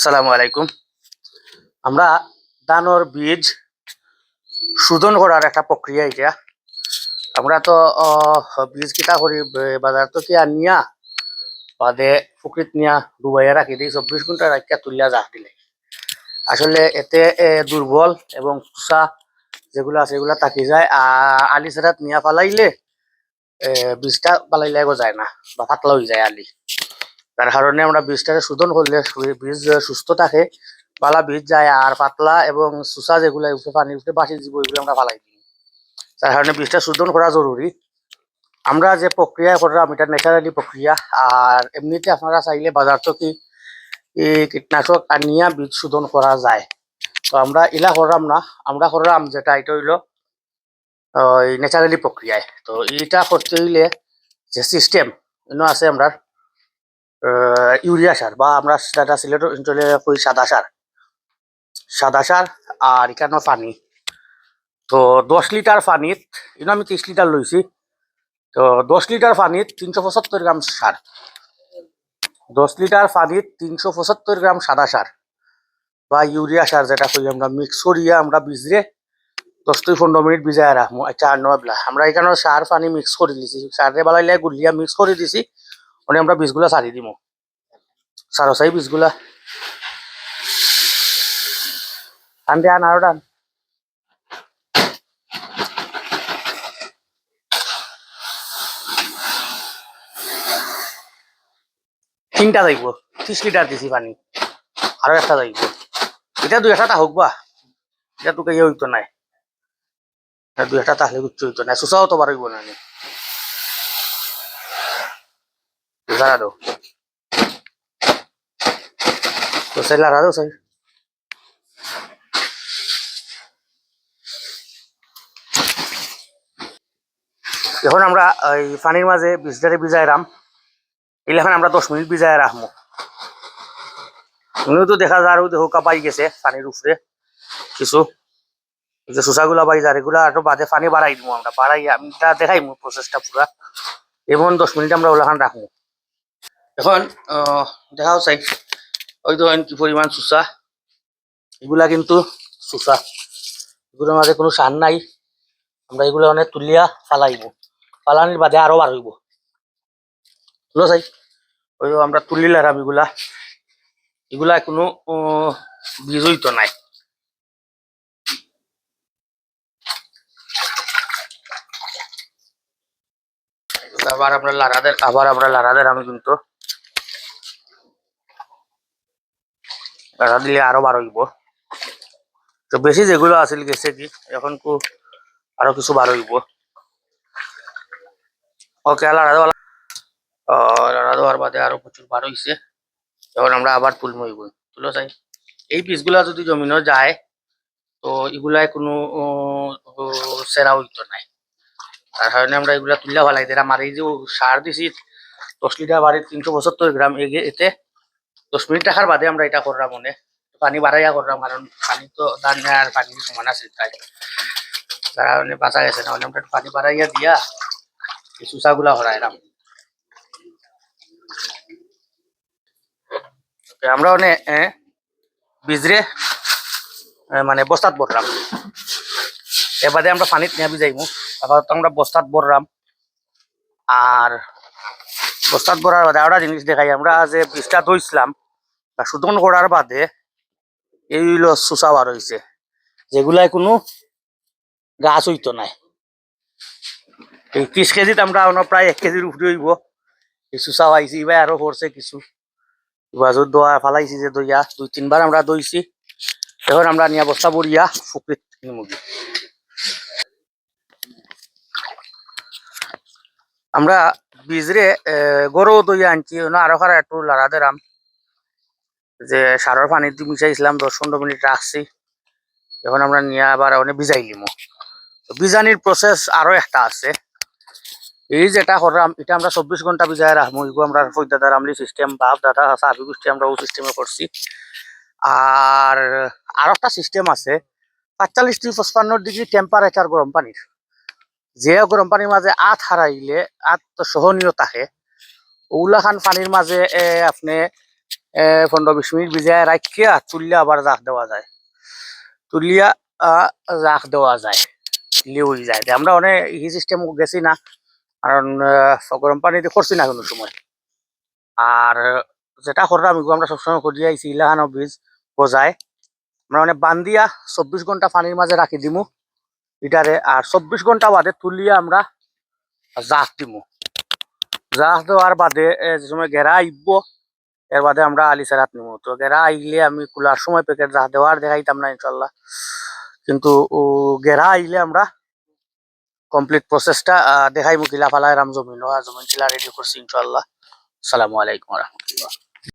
আসসালামু আলাইকুম। আমরা ধানর বীজ শোধন করার একটা প্রক্রিয়া এটা। আমরা তো বীজ কিতা করি বাজার তো কি আনিয়া বাদে পুকুরিত নিয়া ডুবাইয়া রাখি দিই, চব্বিশ ঘণ্টা রাখিয়া তুলিয়া জাহ দিলে। আসলে এতে দুর্বল এবং কুসা যেগুলো আছে এগুলা থাকি যায় আর আলি সেরাত নিয়া ফালাইলে বীজটা ফালাইলে এগো যায় না, বা পাতলা হয়ে যায় আলি। তার কারণে আমরা বীজটাকে শোধন করলে বীজ সুস্থ থাকে পালা বীজ যায় আর পাতলা এবং সুসা যেগুলো উঠে পানি উঠে বাসি জীব এগুলো আমরা ফালাই দিই। তার কারণে বীজটা শোধন করা জরুরি। আমরা যে প্রক্রিয়া করলাম এটা ন্যাচারালি প্রক্রিয়া, আর এমনিতে আপনারা চাইলে বাজার থেকে এই কীটনাশক আনিয়া বীজ শোধন করা যায়। তো আমরা ইলা করলাম না, আমরা করলাম যেটা, এটা হইল, ওই ন্যাচারালি প্রক্রিয়ায়। তো এইটা করতে হইলে যে সিস্টেম আছে আমরা ইউরিয়া সার বা আমরা যেটা সিলেট অঞ্চলে কই সাদা সার। সাদা সার আর এখানে পানি। তো দশ লিটার পানিত, এনে আমি ত্রিশ লিটার লইছি। তো দশ লিটার পানিত তিনশো পঁচাত্তর গ্রাম সার। দশ লিটার পানিত তিনশো পঁচাত্তর গ্রাম সাদা সার বা ইউরিয়া সার যেটা কই আমরা মিক্স করিয়া আমরা বিজরে দশ থেকে পনেরো মিনিট ভিজায় রাখব আর নয় আমরা এখানে সার পানি মিক্স করে দিছি। সারে বেলাইলে গুলিয়া মিক্স করে দিছি। মানে আমরা বীজগুলা সারি দিব সারো, সাই বীজগুলা। টান দে, আন, আরও টান। তিনটা যাইব ত্রিশ লিটার দিছি পানি। আরও একটা যাইব। এটা দুই একটা হোক বা। এটা তোকে ইয়ে হইতো নাই। দুই একটা তাহলে উচ্চ হইতো না সুসাও তো বার হইব না দাও তো সেই লারা দাও সেই এখন আমরা, এই পানির মাঝে বীজটারে ভিজাই রাম এলাখান আমরা দশ মিনিট ভিজায় রাখব। উনিও তো দেখা যায় আরও দেখো কাপাই গেছে পানির উপরে। কিছু, যে শোষাগুলা বাই যায় এগুলা আরও বাদে পানি বাড়াই দিব আমরা, বাড়াই আমি তা দেখাই প্রসেসটা পুরা। এবং দশ মিনিট আমরা ওলাখান রাখব। এখন দেখাও চাই ওই ধরেন কি পরিমাণ চুষা। এগুলা কিন্তু চুষা। এগুলোর মাঝে কোনো সার নাই। আমরা এগুলো অনেক তুলিয়া ফালাইব। ফালানির বাদে আরও বার হইব বুঝলো চাই ওই আমরা তুলিলাম এগুলা। এগুলা কোনো আহ, বীজ নাই। আবার আমরা লারাদের আবার আমরা লারাদের আমি কিন্তু লারা দিলে আরও বার হইব। তো বেশি যেগুলো আছিল গেছে কি, এখন কু আরও কিছু বার ওকে দেওয়ার বাদে আরও প্রচুর বার হইছে। এখন আমরা আবার চাই এই পিসগুলা যদি জমিনও যায়, তো এগুলাই কোনো সেরা হইতো নাই। তার কারণে আমরা এগুলা তুললে ভালাই দিলাম আর এই যে সার দিছি, দশ লিটার বাড়ির তিনশো পঁচাত্তর গ্রাম এতে দশ মিনিট রাখার বাদে আমরা এটা করলাম মনে পানি বাড়াইয়া করলাম, কারণ পানি তো দান আর পানি সমান আছে তাই। তার কারণে বাঁচা গেছে না আমরা একটু পানি বাড়াইয়া দিয়া সুসাগুলা হরাইলাম। আমরা অনে বিজরে মানে বস্তাত ভরলাম। এবারে আমরা পানিত নিয়ে যাইমু আপাতত আমরা বস্তাত ভরলাম। আর বস্তাত ভরার বাদে আরেকটা জিনিস দেখাই, আমরা যে বীজটা দইছিলাম বা শোধন করার বাদে এই হইল সুসা বার হইছে যেগুলাই কোনো গাছ হইতো নাই। এই ত্রিশ কেজিত আমরা অন্য প্রায় এক কেজির উপরে হইব, এই সুসা পাইছি এবার আরও পড়ছে কিছু। এবার দোয়া ফালাইছি যে দইয়া, দুই তিনবার আমরা দইছি, এখন আমরা নিয়ে বস্তা বড়িয়া ফুকরিত নিমুগি। আমরা বীজরে গরু দইয়া আনছি আরও খারা একটু লাড়া দেরাম যে সারের পানি দিয়ে মিশাইছিলাম, দশ পনেরো মিনিট রাখছি। এখন আমরা নিয়ে আবার অনেক ভিজাই লিমো। তো বিজানির প্রসেস আরও একটা আছে। এই যেটা করলাম, এটা আমরা চব্বিশ ঘণ্টা ভিজাই রাখব এগুলো আমরা ফৈদাদার আমলি সিস্টেম বাপ দাদা সাবি গোষ্ঠী আমরা ও সিস্টেমে করছি। আর আরও একটা সিস্টেম আছে, পাঁচচল্লিশ থেকে পঁচপান্ন ডিগ্রি টেম্পারেচার গরম পানির। যে গরম পানির মাঝে আত হারাইলে আত সহনীয় থাকে খান পানির মাঝে আপনি পনেরো বিশ মিনিট ভিজায় রাখিয়া তুলিয়া আবার জাক দেওয়া যায়। তুলিয়া জাক দেওয়া যায়। দিলে যায়। তে আমরা অনেক ই সিস্টেম গেছি না, কারণ গরম পানিতে করছি না কোনো সময়। আর যেটা করলাম আমরা সবসময় করি আইছি ইলাহানো বীজ গজায় আমরা মানে বান্ধিয়া চব্বিশ ঘণ্টা পানির মাঝে রাখি দিমু। এটারে আর চব্বিশ ঘণ্টা বাদে তুলিয়া আমরা জাহাজ দিমু। জাহাজ দেওয়ার বাদে যে সময় ঘেরা আইব এর বাদে আমরা আলি সারাত নিমু। তো ঘেরা আইলে আমি কুলার সময় প্যাকেট জাহাজ দেওয়ার দেখাইতাম না ইনশাল্লাহ কিন্তু গেরা আইলে আমরা কমপ্লিট প্রসেসটা দেখাইমু কিলা ফালাই রাম জমিন জমিন কিলা রেডি করছি ইনশাল্লাহ সালামু আলাইকুম রহমতুল্লাহ।